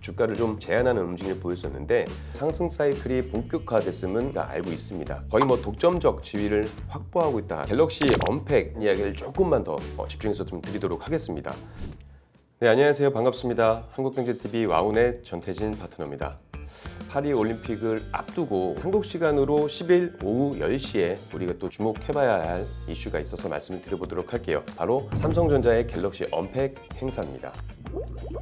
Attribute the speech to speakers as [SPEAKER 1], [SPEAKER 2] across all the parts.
[SPEAKER 1] 주가를 좀 제한하는 움직임을 보였었는데 상승 사이클이 본격화됐음은 다 알고 있습니다. 거의 뭐 독점적 지위를 확보하고 있다. 갤럭시 언팩 이야기를 조금만 더 어, 집중해서 좀 드리도록 하겠습니다. 네, 안녕하세요. 반갑습니다. 한국경제TV 와운의 전태진 파트너입니다. 파리 올림픽을 앞두고 한국 시간으로 10일 오후 10시에 우리가 또 주목해봐야 할 이슈가 있어서 말씀을 드려보도록 할게요. 바로 삼성전자의 갤럭시 언팩 행사입니다.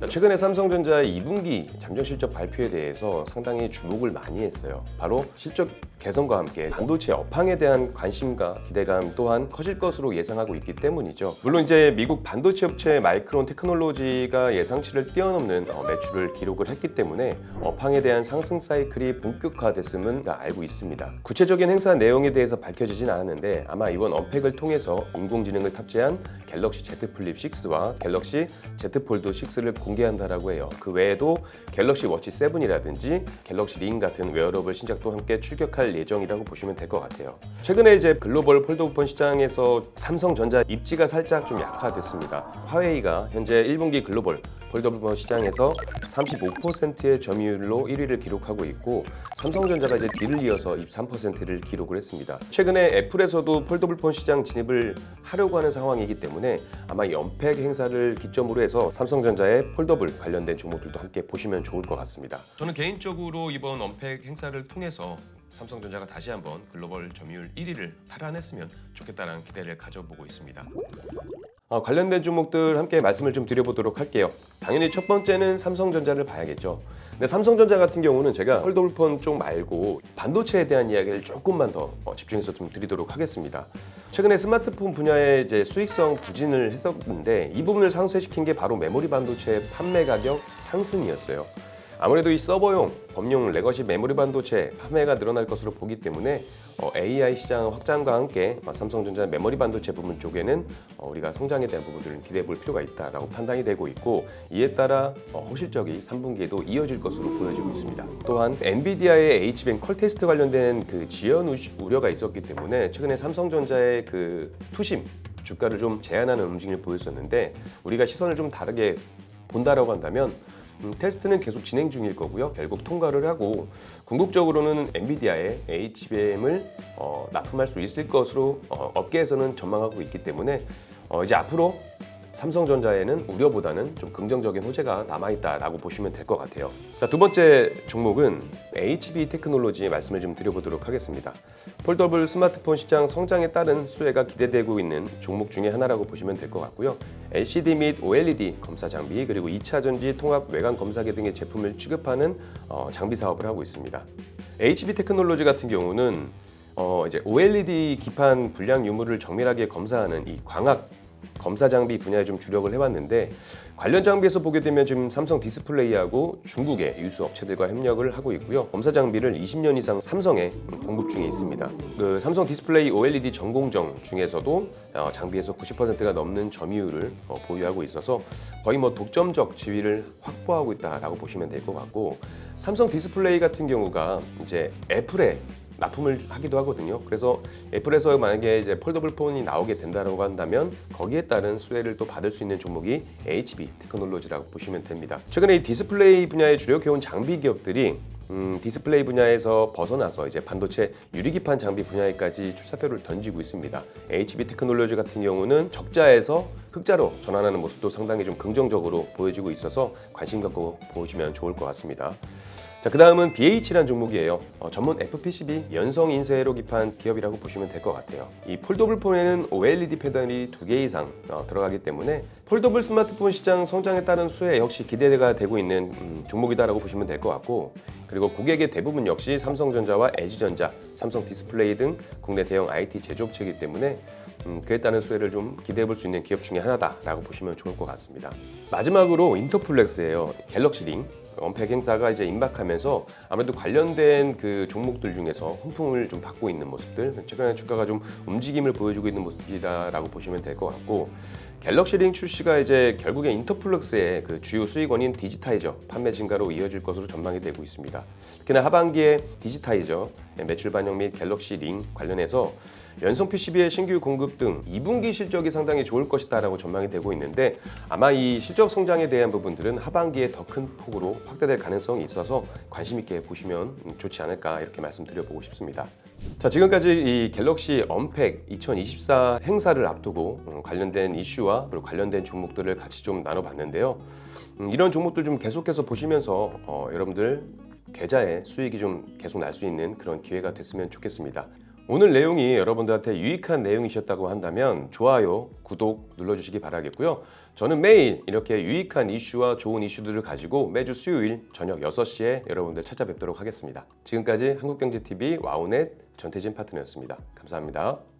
[SPEAKER 1] 자, 최근에 삼성전자의 2분기 잠정 실적 발표에 대해서 상당히 주목을 많이 했어요. 바로 실적 개선과 함께 반도체 업황에 대한 관심과 기대감 또한 커질 것으로 예상하고 있기 때문이죠. 물론 이제 미국 반도체 업체 마이크론 테크놀로지가 예상치를 뛰어넘는 어, 매출을 기록을 했기 때문에 업황에 대한 상승 사이클이 본격화됐음은 다 알고 있습니다. 구체적인 행사 내용에 대해서 밝혀지진 않았는데 아마 이번 언팩을 통해서 인공지능을 탑재한 갤럭시 Z 플립 6와 갤럭시 Z 폴드 6를 공개한다라고 해요. 그 외에도 갤럭시 워치 7이라든지 갤럭시 링 같은 웨어러블 신작도 함께 출격할 예정이라고 보시면 될 것 같아요. 최근에 이제 글로벌 폴더폰 시장에서 삼성전자 입지가 살짝 좀 약화됐습니다. 화웨이가 현재 1분기 글로벌 폴더폰 시장에서 35%의 점유율로 1위를 기록하고 있고 삼성전자가 이제 뒤를 이어서 23%를 기록을 했습니다. 최근에 애플에서도 폴더블폰 시장 진입을 하려고 하는 상황이기 때문에 아마 이 언팩 행사를 기점으로 해서 삼성전자 의 폴더블 관련된 종목들도 함께 보시면 좋을 것 같습니다. 저는 개인적으로 이번 언팩 행사를 통해서 삼성전자가 다시 한번 글로벌 점유율 1위를 탈환했으면 좋겠다는 기대를 가져보고 있습니다. 어, 관련된 종목들 함께 말씀을 좀 드려보도록 할게요. 당연히 첫 번째는 삼성전자를 봐야겠죠. 근데 삼성전자 같은 경우는 제가 폴더블폰 쪽 말고 반도체에 대한 이야기를 조금만 더 어, 집중해서 좀 드리도록 하겠습니다. 최근에 스마트폰 분야에 이제 수익성 부진을 했었는데 이 부분을 상쇄시킨 게 바로 메모리 반도체 판매 가격 상승이었어요. 아무래도 이 서버용 범용 레거시 메모리 반도체 판매가 늘어날 것으로 보기 때문에 어, AI 시장 확장과 함께 어, 삼성전자 메모리 반도체 부분 쪽에는 어, 우리가 성장에 대한 부분들을 기대해 볼 필요가 있다라고 판단이 되고 있고 이에 따라 어, 호실적이 3분기에도 이어질 것으로 보여지고 있습니다. 또한 엔비디아의 H뱅 컬 테스트 관련된 그 지연 우려가 있었기 때문에 최근에 삼성전자의 그 투심 주가를 좀 제한하는 움직임을 보였었는데 우리가 시선을 좀 다르게 본다라고 한다면 음, 테스트는 계속 진행 중일 거고요. 결국 통과를 하고 궁극적으로는 엔비디아의 HBM을 어, 납품할 수 있을 것으로 어, 업계에서는 전망하고 있기 때문에 어, 이제 앞으로 삼성전자에는 우려보다는 좀 긍정적인 호재가 남아있다라고 보시면 될 것 같아요. 자, 두 번째 종목은 HB 테크놀로지 말씀을 좀 드려보도록 하겠습니다. 폴더블 스마트폰 시장 성장에 따른 수혜가 기대되고 있는 종목 중에 하나라고 보시면 될 것 같고요. LCD 및 OLED 검사 장비 그리고 2차 전지 통합 외관 검사기 등의 제품을 취급하는 어, 장비 사업을 하고 있습니다. HB 테크놀로지 같은 경우는 어, 이제 OLED 기판 불량 유무를 정밀하게 검사하는 이 광학 검사 장비 분야에 좀 주력을 해왔는데 관련 장비에서 보게 되면 지금 삼성 디스플레이하고 중국의 유수 업체들과 협력을 하고 있고요. 검사 장비를 20년 이상 삼성에 공급 중에 있습니다. 그 삼성 디스플레이 OLED 전공정 중에서도 어, 장비에서 90%가 넘는 점유율을 어, 보유하고 있어서 거의 뭐 독점적 지위를 확보하고 있다라고 보시면 될 것 같고 삼성 디스플레이 같은 경우가 이제 애플의 납품을 하기도 하거든요. 그래서 애플에서 만약에 이제 폴더블 폰이 나오게 된다고 한다면 거기에 따른 수혜를 또 받을 수 있는 종목이 HB 테크놀로지라고 보시면 됩니다. 최근에 이 디스플레이 분야에 주력해온 장비 기업들이 음, 디스플레이 분야에서 벗어나서 이제 반도체 유리기판 장비 분야에까지 출사표를 던지고 있습니다. HB 테크놀로지 같은 경우는 적자에서 흑자로 전환하는 모습도 상당히 좀 긍정적으로 보여지고 있어서 관심 갖고 보시면 좋을 것 같습니다. 자, 그 다음은 BH라는 종목이에요. 어, 전문 FPCB 연성 인쇄로 기판 기업이라고 보시면 될 것 같아요. 이 폴더블 폰에는 OLED 패널이 두 개 이상 어, 들어가기 때문에 폴더블 스마트폰 시장 성장에 따른 수혜 역시 기대가 되고 있는 음, 종목이다라고 보시면 될 것 같고 그리고 고객의 대부분 역시 삼성전자와 LG전자, 삼성 디스플레이 등 국내 대형 IT 제조업체이기 때문에 음, 그에 따른 수혜를 좀 기대해 볼 수 있는 기업 중에 하나다라고 보시면 좋을 것 같습니다. 마지막으로 인터플렉스예요. 갤럭시 링. 언팩 행사가 이제 임박하면서 아무래도 관련된 그 종목들 중에서 훈풍을 좀 받고 있는 모습들 최근에 주가가 좀 움직임을 보여주고 있는 모습이다라고 보시면 될 것 같고 갤럭시 링 출시가 이제 결국에 인터플럭스의 그 주요 수익원인 디지타이저 판매 증가로 이어질 것으로 전망이 되고 있습니다. 특히나 하반기에 디지타이저 매출 반영 및 갤럭시 링 관련해서 연성 PCB의 신규 공급 등 2분기 실적이 상당히 좋을 것이다라고 전망이 되고 있는데 아마 이 실적 성장에 대한 부분들은 하반기에 더 큰 폭으로 확대될 가능성이 있어서 관심 있게 보시면 좋지 않을까 이렇게 말씀드려보고 싶습니다. 자 지금까지 이 갤럭시 언팩 2024 행사를 앞두고 음, 관련된 이슈와 그리고 관련된 종목들을 같이 좀 나눠봤는데요. 음, 이런 종목들 좀 계속해서 보시면서 어, 여러분들 계좌에 수익이 좀 계속 날 수 있는 그런 기회가 됐으면 좋겠습니다. 오늘 내용이 여러분들한테 유익한 내용이셨다고 한다면 좋아요, 구독 눌러주시기 바라겠고요. 저는 매일 이렇게 유익한 이슈와 좋은 이슈들을 가지고 매주 수요일 저녁 6시에 여러분들 찾아뵙도록 하겠습니다. 지금까지 한국경제TV 와우넷 전태진 파트너였습니다. 감사합니다.